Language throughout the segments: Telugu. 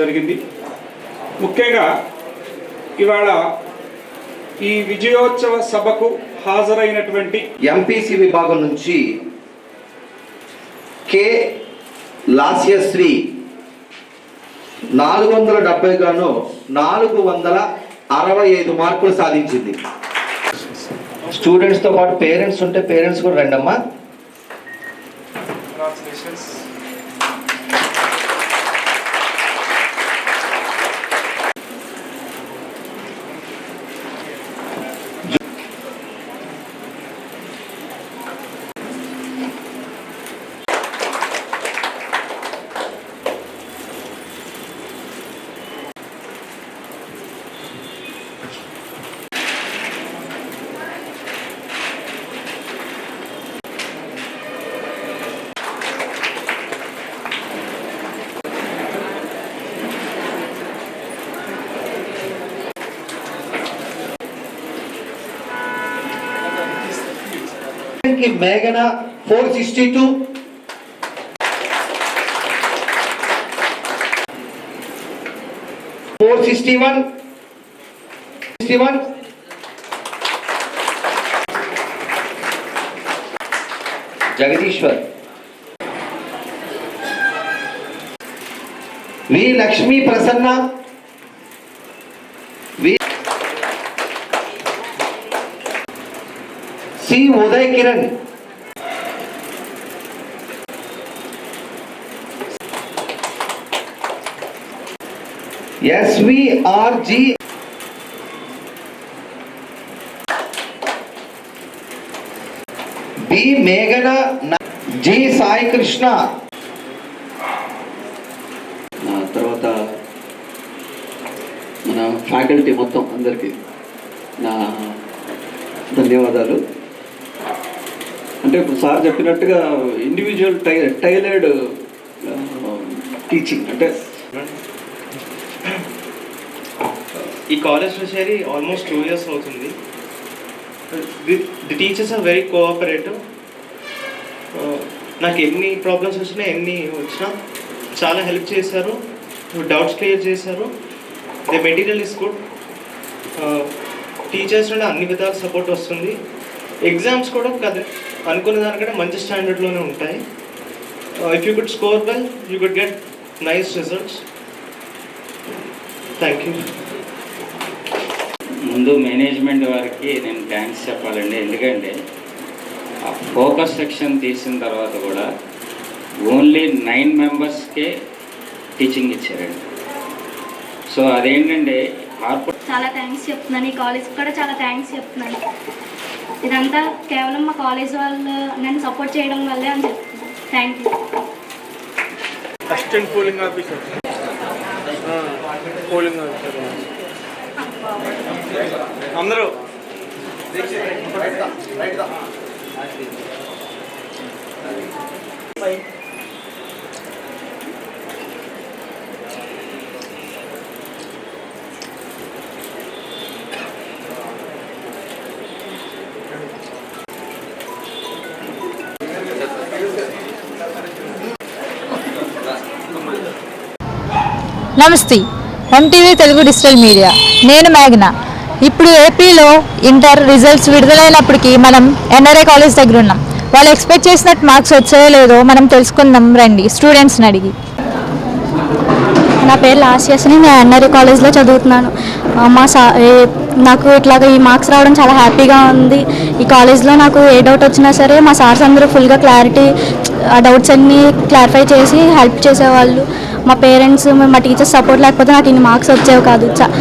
జరిగింది. ముఖ్యంగా ఇవాళ ఈ విజయోత్సవ సభకు హాజరైనటువంటి ఎంపీసీ విభాగం నుంచి కె లాస్యశ్రీ నాలుగు వందల డెబ్బై గాను నాలుగు వందల అరవై ఐదు మార్కులు సాధించింది. స్టూడెంట్స్తో పాటు పేరెంట్స్ ఉంటే పేరెంట్స్ కూడా రండమ్మా. की sixty one sixty one Jagadishwar V Lakshmi Prasanna C Uday Kiran. SVRG. B మేఘన జి సాయి కృష్ణ. తర్వాత మన ఫ్యాకల్టీ మొత్తం అందరికీ నా ధన్యవాదాలు. అంటే ఇప్పుడు సార్ చెప్పినట్టుగా ఇండివిజువల్ టై టైలర్డ్ టీచింగ్ uh, అంటే ఈ కాలేజ్లో చేరి ఆల్మోస్ట్ టూ ఇయర్స్ అవుతుంది. The teachers are very cooperative నాకు ఎన్ని ప్రాబ్లమ్స్ వచ్చినా ఎన్ని వచ్చినా చాలా హెల్ప్ చేశారు. డౌట్స్ క్లియర్ చేశారు. The material is good teachers నుండి అన్ని విధాల సపోర్ట్ వస్తుంది. ఎగ్జామ్స్ కూడా కదా అనుకున్న దానికంటే మంచి స్టాండర్డ్లోనే ఉంటాయి. If you could score well you could get nice results thank you ముందు మేనేజ్మెంట్ వారికి నేను థ్యాంక్స్ చెప్పాలండి. ఎందుకంటే ఆ ఫోకస్ సెక్షన్ తీసిన తర్వాత కూడా ఓన్లీ నైన్ మెంబర్స్కే టీచింగ్ ఇచ్చారండి. సో అదేంటంటే చాలా థ్యాంక్స్ చెప్తున్నాను. ఈ కాలేజ్కి కూడా చాలా థ్యాంక్స్ చెప్తున్నాను. ఇదంతా కేవలం మా కాలేజ్ వాళ్ళు నన్ను సపోర్ట్ చేయడం వల్లే అని చెప్తున్నాను thank you assistant polling officer polling officer అందరూ. నమస్తే. MTV Telugu digital media. నేను మేఘన. ఇప్పుడు ఏపీలో ఇంటర్ రిజల్ట్స్ విడుదలైనప్పటికీ మనం ఎన్ఆర్ఐ కాలేజ్ దగ్గర ఉన్నాం. వాళ్ళు ఎక్స్పెక్ట్ చేసినట్టు మార్క్స్ వచ్చాయో లేదో మనం తెలుసుకుందాం రండి. స్టూడెంట్స్ని అడిగి. నా పేరు లాస్యస్ని నేను ఎన్ఆర్ఐ కాలేజ్లో చదువుతున్నాను. మా సా నాకు ఇట్లాగ ఈ మార్క్స్ రావడం చాలా హ్యాపీగా ఉంది. ఈ కాలేజ్లో నాకు ఏ డౌట్ వచ్చినా సరే మా సార్స్ అందరూ ఫుల్గా క్లారిటీ ఆ డౌట్స్ అన్నీ క్లారిఫై చేసి హెల్ప్ చేసేవాళ్ళు. మా పేరెంట్స్ మా టీచర్స్ సపోర్ట్ లేకపోతే నాకు ఇన్ని మార్క్స్ వచ్చేవి కాదు. చా-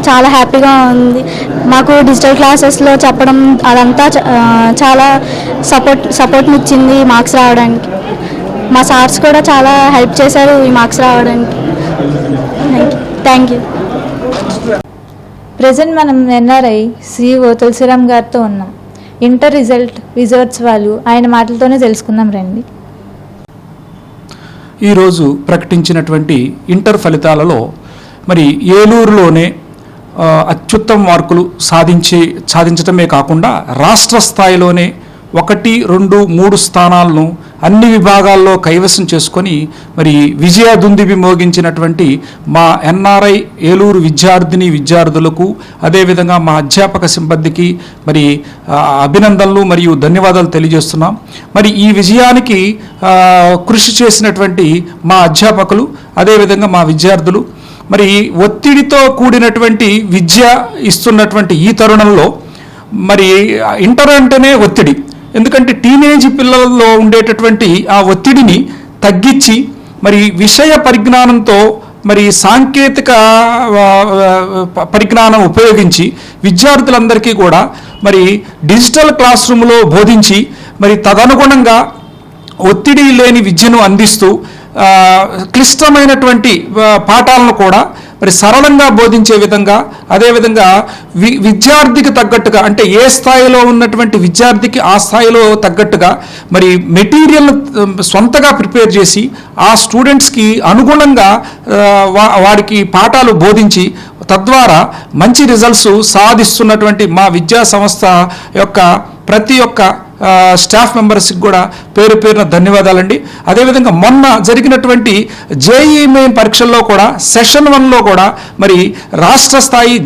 చాలా హ్యాపీగా ఉంది. మాకు డిజిటల్ క్లాసెస్లో చెప్పడం అదంతా చ- చాలా సపోర్ట్ సపోర్ట్ని ఇచ్చింది ఈ మార్క్స్ రావడానికి. మా సార్స్ కూడా చాలా హెల్ప్ చేశారు ఈ మార్క్స్ రావడానికి. థ్యాంక్ యూ ప్రజెంట్ మనం ఎన్ఆర్ఐ సిఇఓ తులసిరామ్ గారితో ఉన్నాం. ఇంటర్ రిజల్ట్ రిజల్ట్స్ వాళ్ళు ఆయన మాటలతోనే తెలుసుకుందాం రండి. ఈరోజు ప్రకటించినటువంటి ఇంటర్ ఫలితాలలో మరి ఏలూరులోనే అత్యుత్తమ మార్కులు సాధించి సాధించటమే కాకుండా రాష్ట్ర స్థాయిలోనే ఒకటి రెండు మూడు స్థానాలను అన్ని విభాగాల్లో కైవసం చేసుకొని మరి విజయ దుందిబి మోగించినటువంటి మా ఎన్ఆర్ఐ ఏలూరు విద్యార్థిని విద్యార్థులకు అదేవిధంగా మా అధ్యాపక సిబ్బందికి మరి అభినందనలు మరియు ధన్యవాదాలు తెలియజేస్తున్నాం. మరి ఈ విజయానికి కృషి చేసినటువంటి మా అధ్యాపకులు అదేవిధంగా మా విద్యార్థులు మరి ఒత్తిడితో కూడినటువంటి విద్య ఇస్తున్నటువంటి ఈ తరుణంలో మరి ఇంటర్ అంటేనే ఒత్తిడి. ఎందుకంటే టీనేజ్ పిల్లల్లో ఉండేటటువంటి ఆ ఒత్తిడిని తగ్గించి మరి విషయ పరిజ్ఞానంతో మరి సాంకేతిక పరిజ్ఞానం ఉపయోగించి విద్యార్థులందరికీ కూడా మరి డిజిటల్ క్లాస్ రూమ్లో బోధించి మరి తదనుగుణంగా ఒత్తిడి లేని విద్యను అందిస్తూ క్లిష్టమైనటువంటి పాఠాలను కూడా మరి సరళంగా బోధించే విధంగా అదేవిధంగా వి విద్యార్థికి తగ్గట్టుగా అంటే ఏ స్థాయిలో ఉన్నటువంటి విద్యార్థికి ఆ స్థాయిలో తగ్గట్టుగా మరి మెటీరియల్ సొంతగా ప్రిపేర్ చేసి ఆ స్టూడెంట్స్కి అనుగుణంగా వా- వాడికి పాఠాలు బోధించి తద్వారా మంచి రిజల్ట్స్ సాధిస్తున్నటువంటి మా విద్యా సంస్థ యొక్క ప్రతి ఒక్క స్టాఫ్ మెంబర్స్కి కూడా పేరు పేరున ధన్యవాదాలండి. అదేవిధంగా మొన్న జరిగినటువంటి జేఈ మెయిన్ పరీక్షల్లో కూడా సెషన్ వన్లో కూడా మరి రాష్ట్ర స్థాయి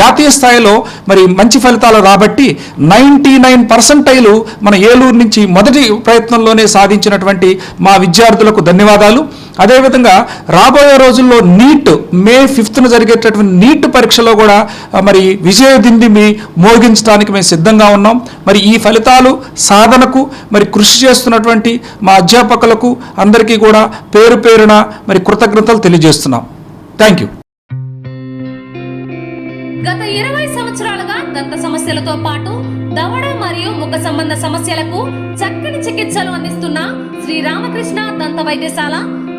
జాతీయ స్థాయిలో మరి మంచి ఫలితాలు రాబట్టి నైంటీ నైన్ పర్సంటైలు మన ఏలూరు నుంచి మొదటి ప్రయత్నంలోనే సాధించినటువంటి మా విద్యార్థులకు ధన్యవాదాలు. అదేవిధంగా రాబోయే రోజుల్లో నీట్ మే ఫిఫ్త్న జరిగేటటువంటి నీట్ పరీక్షలో కూడా మరి విజయ దిండిని మోగించడానికి మేము సిద్ధంగా ఉన్నాం. మరి ఈ ఫలితాలు సాధనకు మరి కృషి చేస్తున్నటువంటి మా అధ్యాపకులకు అందరికీ కూడా పేరు పేరున మరి కృతజ్ఞతలు తెలియజేస్తున్నాం. థ్యాంక్ యూ గత ఇరవై సంవత్సరాలుగా దంత సమస్యలతో పాటు దవడ మరియు ముఖ సంబంధ సమస్యలకు చక్కని చికిత్సలు అందిస్తున్న శ్రీ రామకృష్ణ దంత వైద్యశాల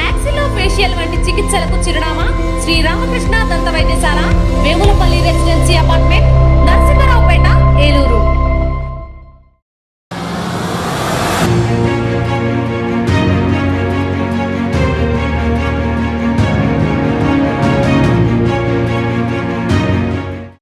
యాక్సిలో ఫేషియల్ వంటి చికిత్సలకు చిరునామా శ్రీ రామకృష్ణ దంత వైద్యశాల వేములపల్లి రెసిడెన్సీ